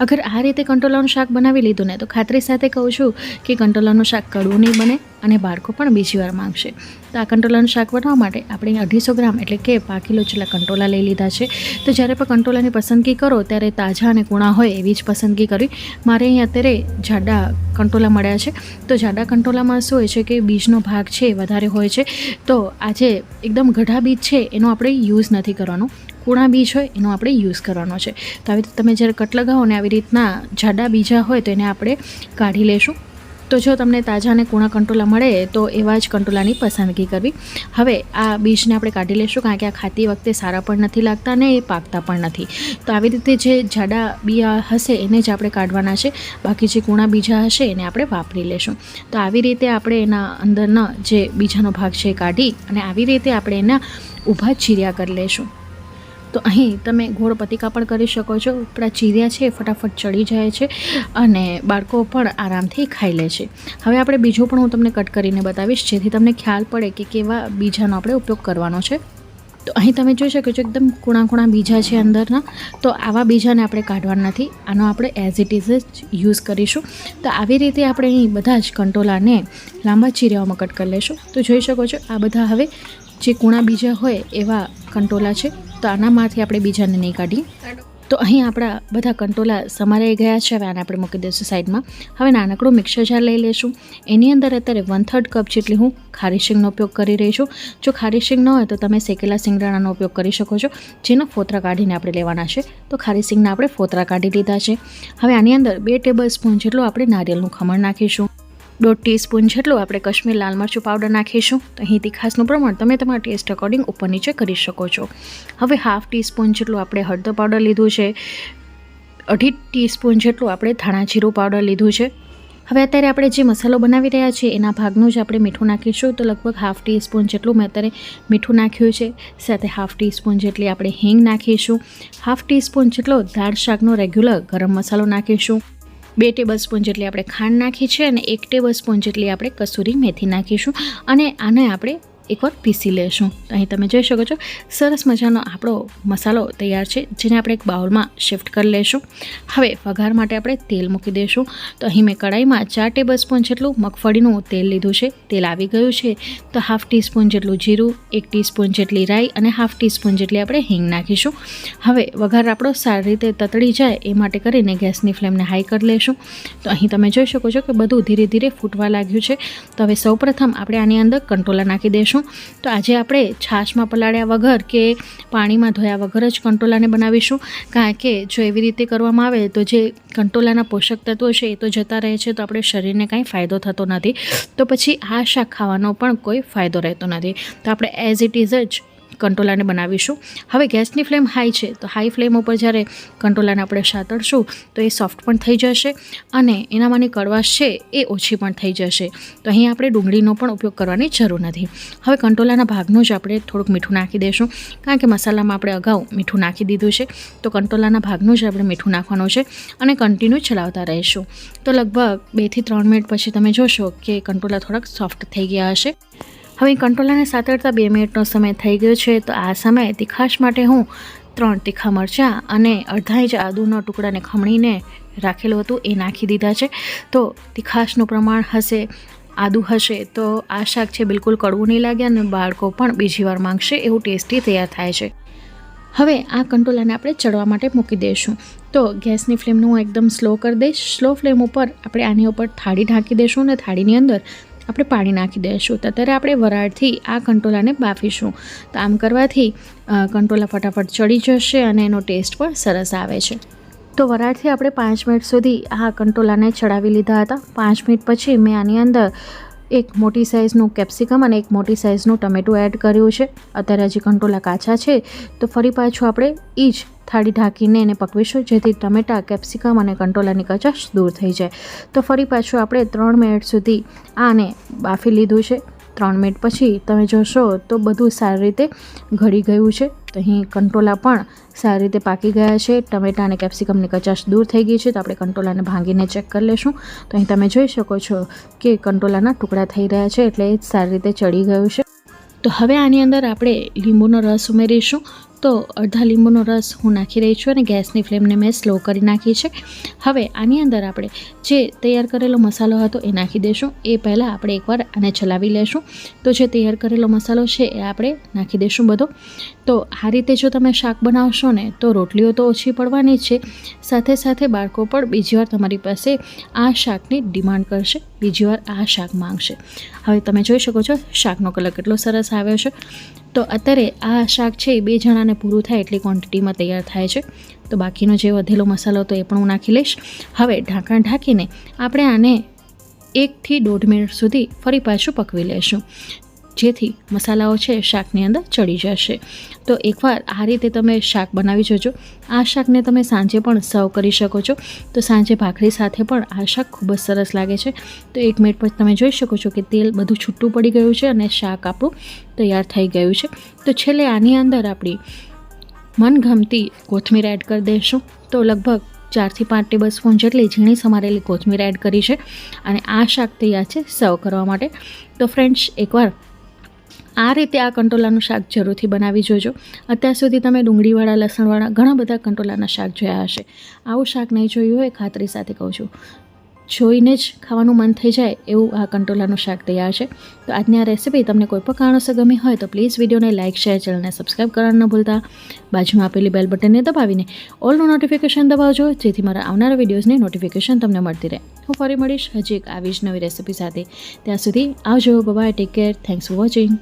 અગર આ રીતે કંટોલાનું શાક બનાવી લીધું ને, તો ખાતરી સાથે કહું છું કે કંટોલાનું શાક કડવું નહીં બને. અને બાળકો પણ બીજી વાર માંગશે. તો આ કંટોલાનું શાક બનાવવા માટે આપણે અઢીસો ગ્રામ એટલે કે પાંચ કિલો જેટલા કંટોલા લઈ લીધા છે. તો જ્યારે પણ કંટોલાની પસંદગી કરો ત્યારે તાજા અને કૂણા હોય એવી જ પસંદગી કરવી મારે અહીં અત્યારે જાડા કંટોલા મળ્યા છે. તો જાડા કંટોલામાં શું હોય છે કે બીજનો ભાગ છે વધારે હોય છે. તો આજે એકદમ ગઢા બીજ છે એનો આપણે યુઝ નથી કરવાનો. કૂણા બીજ હોય એનો આપણે યુઝ કરવાનો છે. તો આવી રીતે તમે જ્યારે કટ લગાવો ને આવી રીતના જાડા બીજા હોય તો એને આપણે કાઢી લેશું. તો જો તમને તાજા અને કૂણા કંટોલા મળે, તો એવા જ કંટોલાની પસંદગી કરવી. હવે આ બીજને આપણે કાઢી લઈશું કારણ કે આ ખાતી વખતે સારા પણ નથી લાગતા ને એ પાકતા પણ નથી. તો આવી રીતે જે જાડા બિયા હશે, એને જ આપણે કાઢવાના છે. બાકી જે કૂણા બીજા હશે, એને આપણે વાપરી લેશું. તો આવી રીતે આપણે એના અંદરના જે બીજાનો ભાગ છે એ કાઢી અને આવી રીતે આપણે એના ઊભા ચીર્યા કરી લેશું. તો અહીં તમે ગોળ પતિકા પણ કરી શકો છો. આપણા ચીર્યા છે ફટાફટ ચડી જાય છે અને બાળકો પણ આરામથી ખાઈ લે છે. હવે આપણે બીજો પણ હું તમને કટ કરીને બતાવીશ, જેથી તમને ખ્યાલ પડે કે કેવા બીજાનો આપણે ઉપયોગ કરવાનો છે. તો અહીં તમે જોઈ શકો છો એકદમ કૂણા કૂણા બીજા છે અંદરના. તો આવા બીજાને આપણે કાઢવાના નથી. આનો આપણે એઝ ઇટ ઇઝ જ યુઝ કરીશું. તો આવી રીતે આપણે અહીં બધા જ કંટોલાને લાંબા ચીરિયાઓમાં કટ કરી લેશું. તો જોઈ શકો છો આ બધા હવે જે કૂણા બીજા હોય એવા કંટોલા છે. તો આનામાંથી આપણે બીજાને નહીં કાઢીએ. તો અહીં આપણા બધા કંટોલા સમારાઈ ગયા છે. હવે આને આપણે મૂકી દઈશું સાઈડમાં. હવે નાનકડું મિક્સર જાર લઈ લઈશું એની અંદર અત્યારે વન થર્ડ કપ જેટલી હું ખારી શીંગનો ઉપયોગ કરી રહી છું. જો ખારી શીંગ ન હોય તો તમે શેકેલા સિંગદાણાનો ઉપયોગ કરી શકો છો. જેનો ફોતરા કાઢીને આપણે લેવાના છે. તો ખારી શીંગના આપણે ફોતરા કાઢી લીધા છે. હવે આની અંદર બે ટેબલ સ્પૂન જેટલું આપણે નારિયેળનું ખમણ નાખીશું. દોઢ ટીસ્પૂન જેટલું આપણે કશ્મીર લાલ મરચું પાવડર નાખીશું. તો અહીં તીખાસનું પ્રમાણ તમે તમારા ટેસ્ટ અકોર્ડિંગ ઉપર નીચે કરી શકો છો. હવે હાફ ટીસ્પૂન જેટલું આપણે હળદર પાવડર લીધું છે. અઢી ટીસ્પૂન જેટલું આપણે ધાણા જીરું પાવડર લીધું છે. હવે અત્યારે આપણે જે મસાલો બનાવી રહ્યા છીએ, એના ભાગનું જ આપણે મીઠું નાખીશું. તો લગભગ હાફ ટીસ્પૂન જેટલું મેં અત્યારે મીઠું નાખ્યું છે. સાથે હાફ ટીસ્પૂન જેટલી આપણે હિંગ નાખીશું. હાફ ટીસ્પૂન જેટલો દાળ શાકનો રેગ્યુલર ગરમ મસાલો નાખીશું. બે ટેબલ સ્પૂન જેટલી આપણે ખાંડ નાખી છે અને એક ટેબલ સ્પૂન જેટલી આપણે કસૂરી મેથી નાખીશું. અને આને આપણે એકવાર પીસી લેશું. અહીં તમે જોઈ શકો છો, સરસ મજાનો આપણો મસાલો તૈયાર છે, જેને આપણે એક બાઉલમાં શિફ્ટ કરી લેશું. હવે વઘાર માટે આપણે તેલ મૂકી દઈશું તો અહીં મેં કડાઈમાં ચાર ટેબલ સ્પૂન જેટલું મગફળીનું તેલ લીધું છે. તેલ આવી ગયું છે. તો હાફ ટીસ્પૂન જેટલું જીરું, એક ટીસ્પૂન જેટલી રાઈ અને હાફ ટીસ્પૂન જેટલી આપણે હિંગ નાખીશું. હવે વઘાર આપણો સારી રીતે તતડી જાય એ માટે કરીને ગેસની ફ્લેમને હાઈ કરી લેશું. તો અહીં તમે જોઈ શકો છો કે બધું ધીરે ધીરે ફૂટવા લાગ્યું છે. તો હવે સૌપ્રથમ આપણે આની અંદર કંટોલા નાખી દઈશું તો આજે આપણે છાશમાં પલાળ્યા વગર કે પાણીમાં ધોયા વગર જ કંટોલાને બનાવીશું. કારણ કે જો એવી રીતે કરવામાં આવે તો જે કંટોલાના પોષક તત્વો છે એ તો જતા રહે છે, તો આપણે શરીરને કાંઈ ફાયદો થતો નથી. તો પછી આ શાક ખાવાનો પણ કોઈ ફાયદો રહેતો નથી. તો આપણે એઝ ઇટ ઇઝ જ કંટોલાને બનાવીશું. હવે ગેસની ફ્લેમ હાઈ છે, તો હાઈ ફ્લેમ ઉપર જ્યારે કંટોલાને આપણે સાતળશું, તો એ સોફ્ટ પણ થઈ જશે અને એનામાંની કડવાશ છે એ ઓછી પણ થઈ જશે. તો અહીં આપણે ડુંગળીનો પણ ઉપયોગ કરવાની જરૂર નથી. હવે કંટોલાના ભાગનું જ આપણે થોડુંક મીઠું નાખી દઈશું કારણ કે મસાલામાં આપણે અગાઉ મીઠું નાખી દીધું છે, તો કંટોલાના ભાગનું જ આપણે મીઠું નાખવાનું છે અને કન્ટિન્યુ ચલાવતા રહીશું. તો લગભગ બેથી ત્રણ મિનિટ પછી તમે જોશો કે કંટોલા થોડાક સોફ્ટ થઈ ગયા હશે. હવે કંટોલાને સાતરતા બે મિનિટનો સમય થઈ ગયો છે, તો આ સમયે તીખાશ માટે હું ત્રણ તીખા મરચાં અને અડધા ઇંચ આદુના ટુકડાને ખમણીને રાખેલું હતું, એ નાખી દીધા છે. તો તીખાશનું પ્રમાણ હશે, આદુ હશે, તો આ શાક છે બિલકુલ કડવું નહીં લાગે અને બાળકો પણ બીજી વાર માંગશે એવું ટેસ્ટી તૈયાર થાય છે. હવે આ કંટોલાને આપણે ચડવા માટે મૂકી દઈશું. તો ગેસની ફ્લેમનું હું એકદમ સ્લો કરી દઈશ. સ્લો ફ્લેમ ઉપર આપણે આની ઉપર થાળી ઢાંકી દઈશું અને થાળીની અંદર આપણે પાણી નાખી દઈશું ત્યારે આપણે વરાળથી આ કંટોલાને બાફીશું. તો આમ કરવાથી કંટોલા ફટાફટ ચડી જશે અને એનો ટેસ્ટ પણ સરસ આવે છે. તો વરાળથી આપણે પાંચ મિનિટ સુધી આ કંટોલાને ચડાવી લીધા હતા. પાંચ મિનિટ પછી મેં આની અંદર એક મોટી સાઇઝનું કેપ્સિકમ અને એક મોટી સાઇઝનું ટમેટું એડ કર્યું છે. અત્યારે હજી કંટોલા કાચા છે. તો ફરી પાછું આપણે એ જ થાળી ઢાંકીને એને પકવીશું, જેથી ટમેટા કેપ્સિકમ અને કંટોલાની કચાશ દૂર થઈ જાય. તો ફરી પાછું આપણે ત્રણ મિનિટ સુધી આને બાફી લીધું છે. ત્રણ મિનિટ પછી તમે જોશો તો બધું સારી રીતે ઘડી ગયું છે. તો અહીં કંટોલા પણ સારી રીતે પાકી ગયા છે. ટમેટા અને કેપ્સિકમની કચાશ દૂર થઈ ગઈ છે, તો આપણે કંટોલાને ભાંગીને ચેક કરી લેશું. તો અહીં તમે જોઈ શકો છો કે કંટોલાના ટુકડા થઈ રહ્યા છે, એટલે સારી રીતે ચડી ગયું છે. તો હવે આની અંદર આપણે લીંબુનો રસ ઉમેરીશું. તો અડધા લીંબુનો રસ હું નાખી રહી છું અને ગેસની ફ્લેમને મેં સ્લો કરી નાખી છે. હવે આની અંદર આપણે જે તૈયાર કરેલો મસાલો હતો એ નાખી દઈશું એ પહેલાં આપણે એકવાર આને ચલાવી લેશું. તો જે તૈયાર કરેલો મસાલો છે એ આપણે નાખી દઈશું બધો. તો આ રીતે જો તમે શાક બનાવશો ને તો રોટલીઓ તો ઓછી પડવાની છે. સાથે સાથે બાળકો પણ બીજી વાર તમારી પાસે આ શાકની ડિમાન્ડ કરશે. બીજી વાર આ શાક માંગશે. હવે તમે જોઈ શકો છો, શાકનો કલર કેટલો સરસ આવ્યો છે. તો અત્યારે આ શાક છે એ બે જણાને પૂરું થાય એટલી ક્વોન્ટિટીમાં તૈયાર થાય છે. તો બાકીનો જે વધેલો મસાલો હતો એ પણ હું નાખી લઈશ. હવે ઢાંકણ ઢાંકીને આપણે આને એકથી દોઢ મિનિટ સુધી ફરી પાછું પકવી લઈશું. જેથી મસાલાઓ છે શાકની અંદર ચડી જશે. તો એકવાર આ રીતે તમે શાક બનાવી જોજો. આ શાકને તમે સાંજે પણ સર્વ કરી શકો છો. તો સાંજે ભાખરી સાથે પણ આ શાક ખૂબ જ સરસ લાગે છે. તો એક મિનિટ પછી તમે જોઈ શકો છો કે તેલ બધું છૂટું પડી ગયું છે અને શાક આપણું તૈયાર થઈ ગયું છે. તો છેલ્લે આની અંદર આપણી મનગમતી કોથમીર એડ કરી દઈશું તો લગભગ ચારથી પાંચ ટેબલ સ્પૂન જેટલી ઝીણી સમારેલી કોથમીર એડ કરી છે. અને આ શાક તૈયાર છે સર્વ કરવા માટે. તો ફ્રેન્ડ્સ, એકવાર આ રીતે આ કંટોલાનું શાક જરૂરથી બનાવી જોજો. અત્યાર સુધી તમે ડુંગળીવાળા, લસણવાળા ઘણા બધા કંટોલાના શાક જોયા હશે. આવું શાક નહીં જોયું હોય, ખાતરી સાથે કહું છું. જોઈને જ ખાવાનું મન થઈ જાય એવું આ કંટોલાનું શાક તૈયાર છે. તો આજની આ રેસીપી તમને કોઈ પણ કારણોસર ગમી હોય તો પ્લીઝ વિડીયોને લાઇક, શેર, ચેનલને સબસ્ક્રાઈબ કરવાનું ન ભૂલતા. બાજુમાં આપેલી બેલ બટનને દબાવીને ઓલનું નોટિફિકેશન દબાવજો, જેથી મારા આવનારા વિડીયોઝની નોટિફિકેશન તમને મળતી રહે. હું ફરી મળીશ હજી એક આવી જ નવી રેસીપી સાથે. ત્યાં સુધી આવજો bye take care thanks for watching